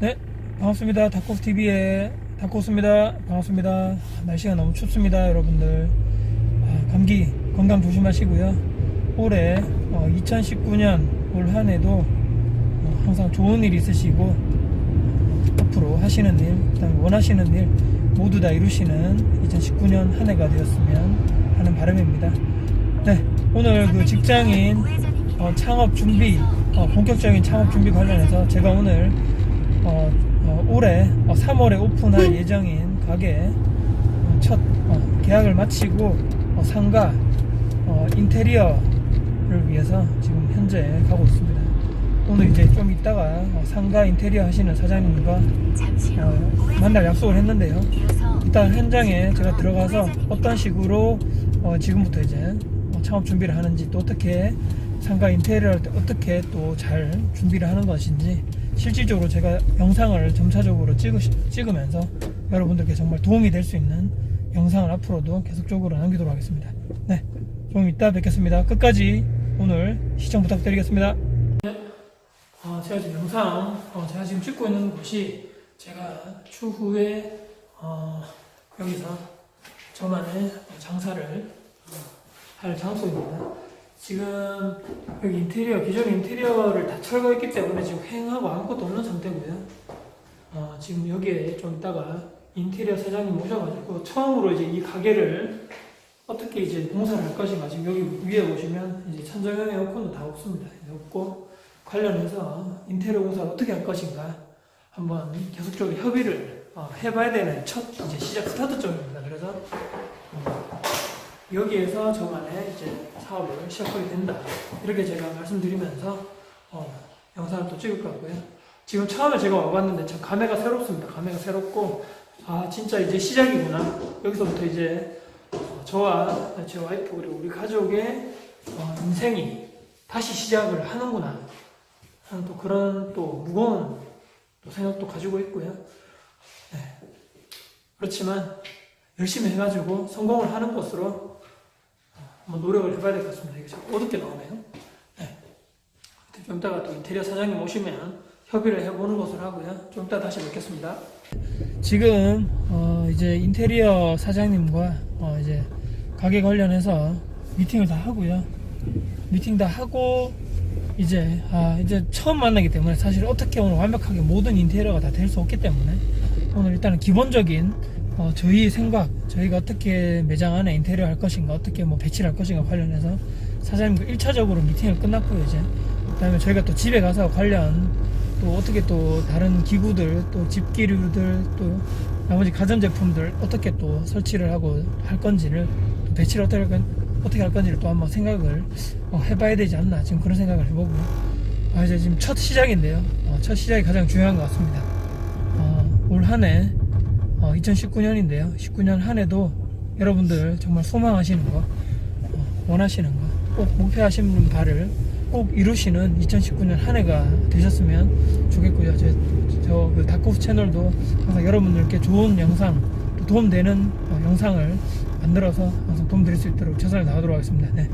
네, 반갑습니다. 다코스TV의 다코스입니다. 반갑습니다. 날씨가 너무 춥습니다, 여러분들. 아, 감기 건강 조심하시고요. 올해 2019년 올 한 해도 어, 항상 좋은 일 있으시고 어, 앞으로 하시는 일, 그다음에 원하시는 일 모두 다 이루시는 2019년 한 해가 되었으면 하는 바람입니다. 네, 오늘 그 직장인 어, 창업 준비, 어, 본격적인 창업 준비 관련해서 제가 오늘 어, 어, 올해 어, 3월에 오픈할 예정인 가게 어, 첫 어, 계약을 마치고 어, 상가 어, 인테리어를 위해서 지금 현재 가고 있습니다. 오늘 이제 좀 이따가 어, 상가 인테리어 하시는 사장님과 어, 만날 약속을 했는데요. 일단 현장에 제가 들어가서 어떤 식으로 어, 지금부터 이제 어, 창업 준비를 하는지 또 어떻게 상가 인테리어 할때 어떻게 또 잘 준비를 하는 것인지 실질적으로 제가 영상을 점차적으로 찍으, 찍으면서 여러분들께 정말 도움이 될 수 있는 영상을 앞으로도 계속적으로 남기도록 하겠습니다. 네, 좀 이따 뵙겠습니다. 끝까지 오늘 시청 부탁드리겠습니다. 어, 제가 지금 영상, 어, 제가 지금 찍고 있는 곳이 제가 추후에 어, 여기서 저만의 장사를 어, 할 장소입니다. 지금 여기 인테리어, 기존 인테리어를 다 철거했기 때문에 지금 횡하고 아무것도 없는 상태고요. 어, 지금 여기에 좀 이따가 인테리어 사장님 오셔가지고 처음으로 이제 이 가게를 어떻게 이제 공사를 할 것인가 지금 여기 위에 보시면 이제 천정형 에어컨도 다 없습니다. 없고 관련해서 인테리어 공사를 어떻게 할 것인가 한번 계속적으로 협의를 어, 해봐야 되는 첫 이제 시작 스타트점입니다. 그래서 어, 여기에서 저만의 이제 사업을 시작하게 된다. 이렇게 제가 말씀드리면서 어, 영상을 또 찍을 것 같고요. 지금 처음에 제가 와봤는데 참 감회가 새롭습니다. 감회가 새롭고 아 진짜 이제 시작이구나. 여기서부터 이제 어, 저와 제 와이프 그리고 우리 가족의 어, 인생이 다시 시작을 하는구나. 하는 또 그런 또 무거운 또 생각도 가지고 있고요. 네. 그렇지만 열심히 해가지고 성공을 하는 것으로 어, 한번 노력을 해봐야 될 것 같습니다. 이게 자꾸 어둡게 나오네요. 네. 좀 이따가 또 인테리어 사장님 오시면 협의를 해보는 것으로 하고요. 좀 이따 다시 뵙겠습니다. 지금 어, 이제 인테리어 사장님과 어, 이제 가게 관련해서 미팅을 다 하고요. 미팅 다 하고 이제 아 이제 처음 만나기 때문에 사실 어떻게 오늘 완벽하게 모든 인테리어가 다 될 수 없기 때문에 오늘 일단은 기본적인 어, 저희 생각 저희가 어떻게 매장 안에 인테리어 할 것인가 어떻게 뭐 배치를 할 것인가 관련해서 사장님과 1차적으로 미팅을 끝났고요 이제. 그 다음에 저희가 또 집에 가서 관련 또 어떻게 또 다른 기구들 또 집기류들 또 나머지 가전제품들 어떻게 또 설치를 하고 할 건지를 또 배치를 어떻게 할, 건, 어떻게 할 건지를 또 한번 생각을 어, 해봐야 되지 않나 지금 그런 생각을 해보고. 아 이제 지금 첫 시작인데요. 어, 첫 시작이 가장 중요한 것 같습니다. 어, 올 한해 어, 2019년인데요 19년 한 해도 여러분들 정말 소망하시는 거 어, 원하시는 거 꼭 목표하시는 바를 꼭 이루시는 2019년 한 해가 되셨으면 좋겠고요. 저, 저그 다코스 채널도 항상 여러분들께 좋은 영상, 또 도움되는 어, 영상을 만들어서 항상 도움드릴 수 있도록 최선을 다하도록 하겠습니다. 네.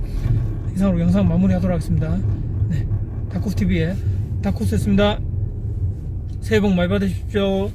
이상으로 영상 마무리하도록 하겠습니다. 네. 다코스 TV의 다코스였습니다. 새해 복 많이 받으십시오.